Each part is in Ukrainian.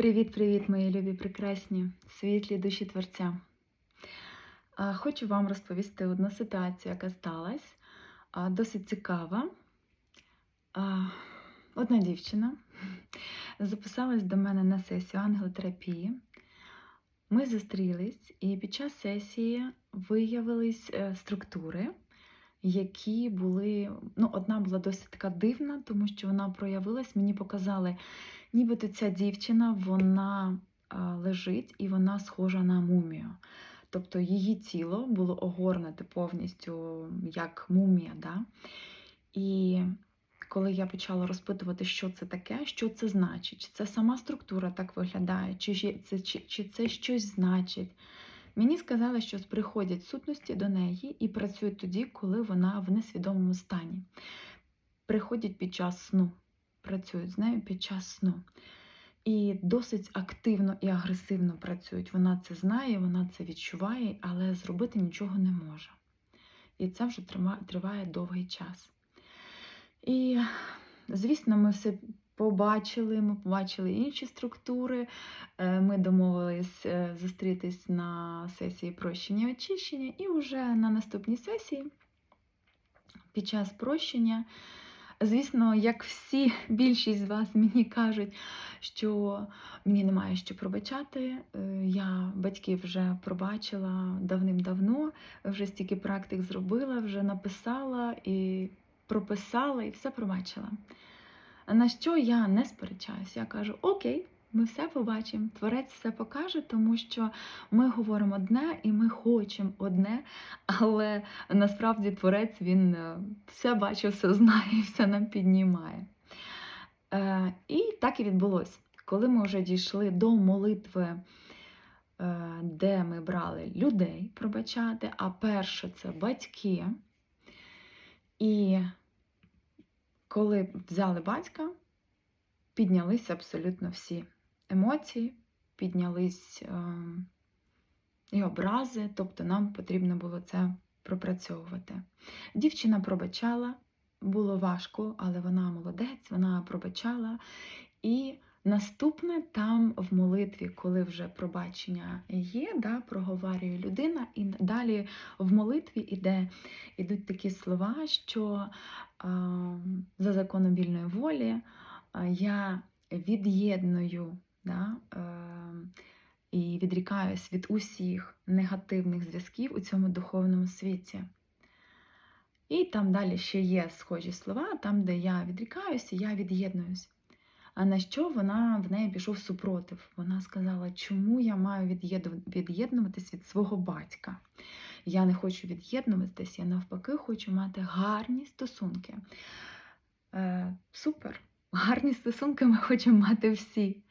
Привіт-привіт, мої любі прекрасні, світлі душі Творця. Хочу вам розповісти одну ситуацію, яка сталася. Досить цікава. Одна дівчина записалась до мене на сесію ангелотерапії. Ми зустрілись, і під час сесії виявились е, структури, які були. Ну, одна була досить така дивна, тому що вона проявилась, мені показали, нібито ця дівчина вона лежить і вона схожа на мумію. Тобто її тіло було огорнуте повністю як мумія. Да? І коли я почала розпитувати, що це таке, що це значить, чи це сама структура так виглядає, чи це, чи, чи це щось значить. Мені сказали, що приходять сутності до неї і працюють тоді, коли вона в несвідомому стані. Приходять під час сну, працюють з нею під час сну. І досить активно і агресивно працюють. Вона це знає, вона це відчуває, але зробити нічого не може. І це вже триває довгий час. І, звісно, ми все побачили, ми побачили інші структури. Е, Ми домовились е, зустрітись на сесії прощення і очищення, і вже на наступній сесії, під час прощення, звісно, як всі, більшість з вас мені кажуть, що мені немає що пробачати. Е, Я батьків вже пробачила давним-давно, вже стільки практик зробила, вже написала і прописала, і все пробачила. На що я не сперечаюся? Я кажу: Окей, ми все побачимо, творець все покаже, тому що ми говоримо одне і ми хочемо одне, але насправді творець він е, все бачить, все знає все нам піднімає. Е, І так і відбулося. Коли ми вже дійшли до молитви, е, де ми брали людей пробачати, а перше це батьки. І коли взяли батька, піднялися абсолютно всі емоції, піднялись е, і образи, тобто нам потрібно було це пропрацьовувати. Дівчина пробачала, було важко, але вона молодець, вона пробачала. І наступне там в молитві, коли вже пробачення є, да, проговорює людина, і далі в молитві іде, ідуть такі слова, що а, за законом вільної волі а, я від'єдную да, е, і відрікаюсь від усіх негативних зв'язків у цьому духовному світі. І там далі ще є схожі слова, там, де я відрікаюся, я від'єднуюсь. А на що вона в неї пішов супротив? Вона сказала, чому я маю від'єднуватись від свого батька? Я не хочу від'єднуватись, я навпаки хочу мати гарні стосунки. Е, супер! Гарні стосунки ми хочемо мати всі.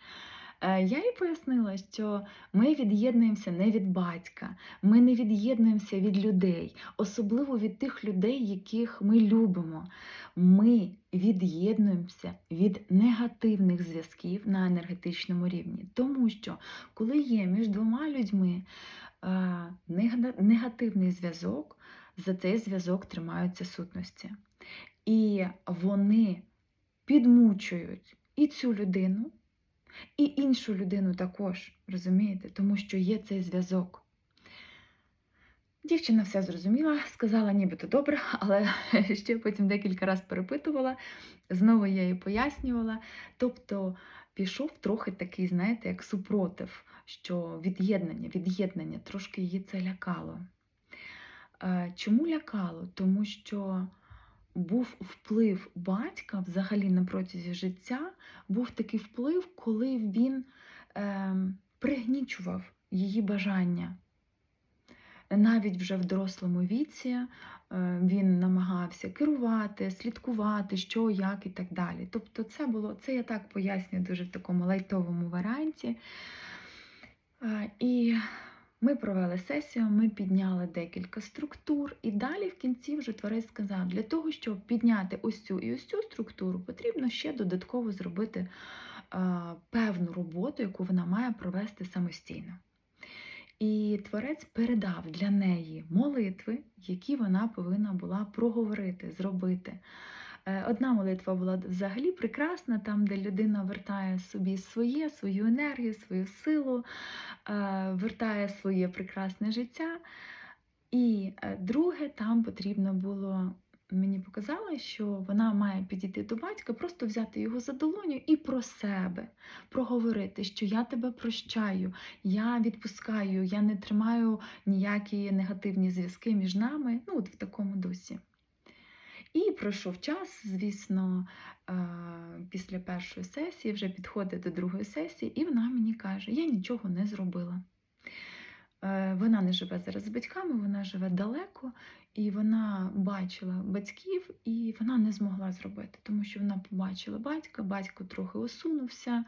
Е, Я їй пояснила, що ми від'єднуємося не від батька, ми не від'єднуємося від людей, особливо від тих людей, яких ми любимо. Ми від'єднуємося від негативних зв'язків на енергетичному рівні. Тому що, коли є між двома людьми е, негативний зв'язок, за цей зв'язок тримаються сутності. І вони підмучують і цю людину, і іншу людину також, розумієте, тому що є цей зв'язок. Дівчина все зрозуміла, сказала нібито добре, але ще потім декілька разів перепитувала, знову я їй пояснювала. Тобто пішов трохи такий, знаєте, як супротив, що від'єднання, від'єднання, трошки її це лякало. Е, Чому лякало? Тому що був вплив батька взагалі на протязі життя, був такий вплив, коли він е, пригнічував її бажання. Навіть вже в дорослому віці е, він намагався керувати, слідкувати, що, як і так далі. Тобто, це було, це я так пояснюю дуже в такому лайтовому варіанті. Е, І ми провели сесію, ми підняли декілька структур, і далі в кінці вже творець сказав, для того, щоб підняти ось цю і ось цю структуру, потрібно ще додатково зробити е, певну роботу, яку вона має провести самостійно. І творець передав для неї молитви, які вона повинна була проговорити, зробити. Е, Одна молитва була взагалі прекрасна, там, де людина вертає собі своє, свою енергію, свою силу, е, вертає своє прекрасне життя. І е, друге, там потрібно було, мені показали, що вона має підійти до батька, просто взяти його за долоню і про себе проговорити, що я тебе прощаю, я відпускаю, я не тримаю ніякі негативні зв'язки між нами, ну от в такому дусі. І пройшов час, звісно, е, після першої сесії вже підходить до другої сесії, і вона мені каже: я нічого не зробила. Е, Вона не живе зараз з батьками, вона живе далеко, і вона бачила батьків, і вона не змогла зробити, тому що вона побачила батька, батько трохи осунувся,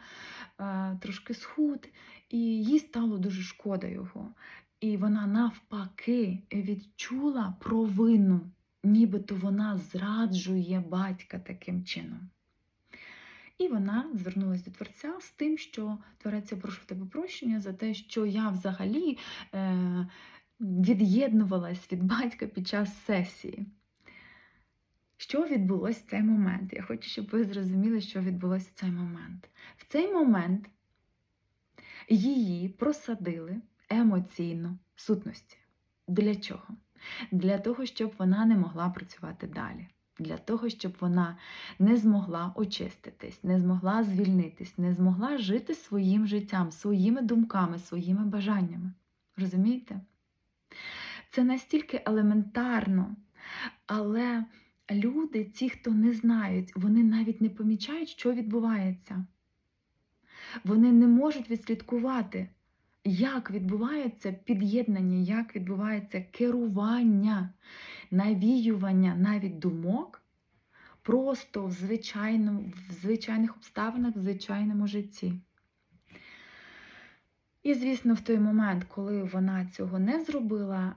е, трошки схуд, і їй стало дуже шкода його. І вона навпаки відчула провину, нібито вона зраджує батька таким чином. І вона звернулася до Творця з тим, що Творець, я прошу в тебе прощення за те, що я взагалі е, від'єднувалась від батька під час сесії. Що відбулося в цей момент? Я хочу, щоб ви зрозуміли, що відбулося в цей момент. В цей момент її просадили емоційно сутності. Для чого? Для того, щоб вона не могла працювати далі. Для того, щоб вона не змогла очиститись, не змогла звільнитись, не змогла жити своїм життям, своїми думками, своїми бажаннями. Розумієте? Це настільки елементарно, але люди, ті, хто не знають, вони навіть не помічають, що відбувається. Вони не можуть відслідкувати, як відбувається під'єднання, як відбувається керування, навіювання навіть думок просто в, звичайному, в звичайних обставинах, в звичайному житті. І, звісно, в той момент, коли вона цього не зробила,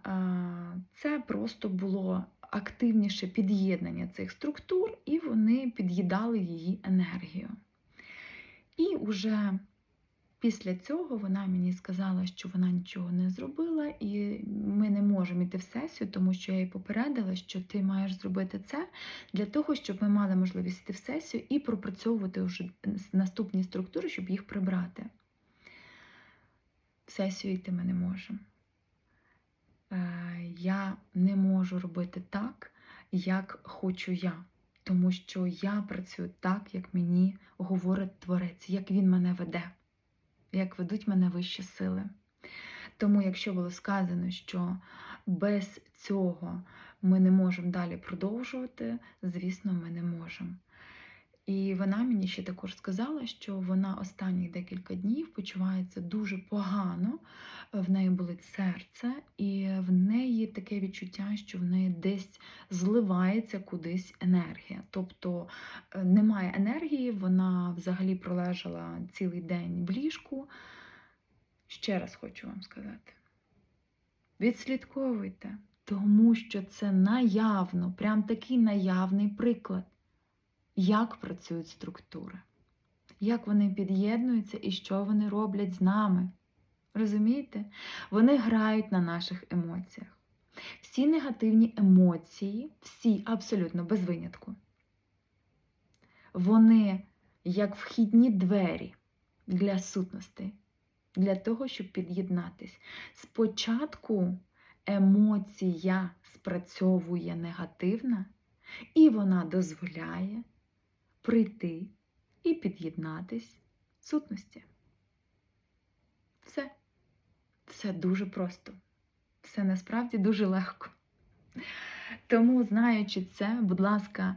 це просто було активніше під'єднання цих структур, і вони під'їдали її енергію. І уже після цього вона мені сказала, що вона нічого не зробила, і ми не можемо йти в сесію, тому що я їй попередила, що ти маєш зробити це для того, щоб ми мали можливість йти в сесію і пропрацьовувати вже наступні структури, щоб їх прибрати. В сесію йти ми не можемо. Е, Я не можу робити так, як хочу я, тому що я працюю так, як мені говорить Творець, як він мене веде, як ведуть мене вищі сили. Тому, якщо було сказано, що без цього ми не можемо далі продовжувати, звісно, ми не можемо. І вона мені ще також сказала, що вона останні декілька днів почувається дуже погано, в неї болить серце, і в неї таке відчуття, що в неї десь зливається кудись енергія. Тобто е, немає енергії, вона взагалі пролежала цілий день в ліжку. Ще раз хочу вам сказати: відслідковуйте, тому що це наявно, прям такий наявний приклад як працюють структури, як вони під'єднуються і що вони роблять з нами. Розумієте? Вони грають на наших емоціях. Всі негативні емоції, всі абсолютно без винятку, вони як вхідні двері для сутностей, для того, щоб під'єднатись. Спочатку емоція спрацьовує негативна, і вона дозволяє прийти і під'єднатись сутності. Все. Все дуже просто. Все насправді дуже легко. Тому, знаючи це, будь ласка,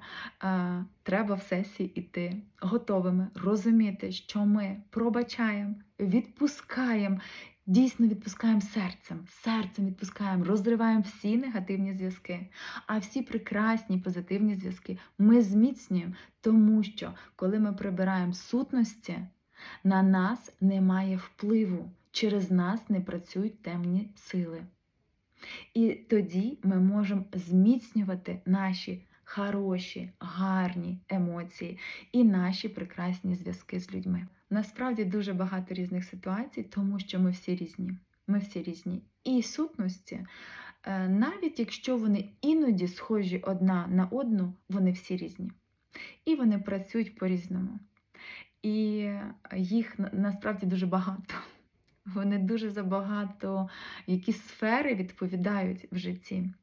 треба в сесії йти готовими, розуміти, що ми пробачаємо, відпускаємо, дійсно відпускаємо серцем, серцем відпускаємо, розриваємо всі негативні зв'язки, а всі прекрасні позитивні зв'язки ми зміцнюємо, тому що коли ми прибираємо сутності, на нас немає впливу, через нас не працюють темні сили. І тоді ми можемо зміцнювати наші хороші, гарні емоції і наші прекрасні зв'язки з людьми. Насправді дуже багато різних ситуацій, тому що ми всі різні. Ми всі різні. І сутності, е, навіть якщо вони іноді схожі одна на одну, вони всі різні. І вони працюють по-різному. І їх насправді дуже багато. Вони дуже забагато якісь сфери відповідають в житті.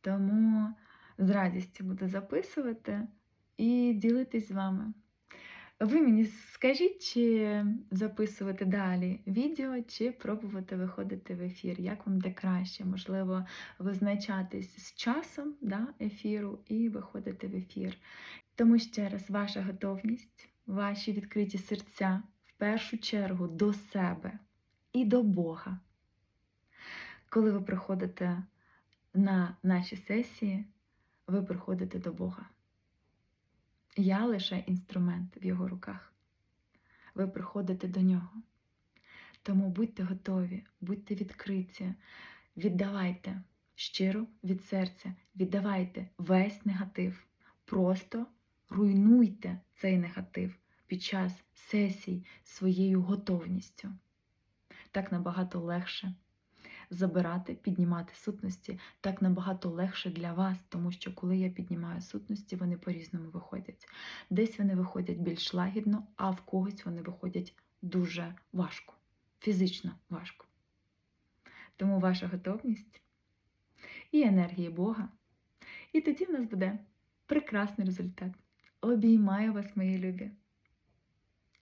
Тому з радістю буду записувати і ділитись з вами. Ви мені скажіть, чи записувати далі відео, чи пробувати виходити в ефір, як вам де краще, можливо, визначатись з часом да, ефіру і виходити в ефір. Тому ще раз, ваша готовність, ваші відкриті серця в першу чергу до себе і до Бога. Коли ви приходите на наші сесії, ви приходите до Бога. Я лише інструмент в його руках. Ви приходите до нього. Тому будьте готові, будьте відкриті, віддавайте щиро від серця, віддавайте весь негатив. Просто руйнуйте цей негатив під час сесій своєю готовністю. Так набагато легше забирати, піднімати сутності, так набагато легше для вас, тому що коли я піднімаю сутності, вони по-різному виходять. Десь вони виходять більш лагідно, а в когось вони виходять дуже важко, фізично важко. Тому ваша готовність і енергія Бога. І тоді в нас буде прекрасний результат. Обіймаю вас, мої любі!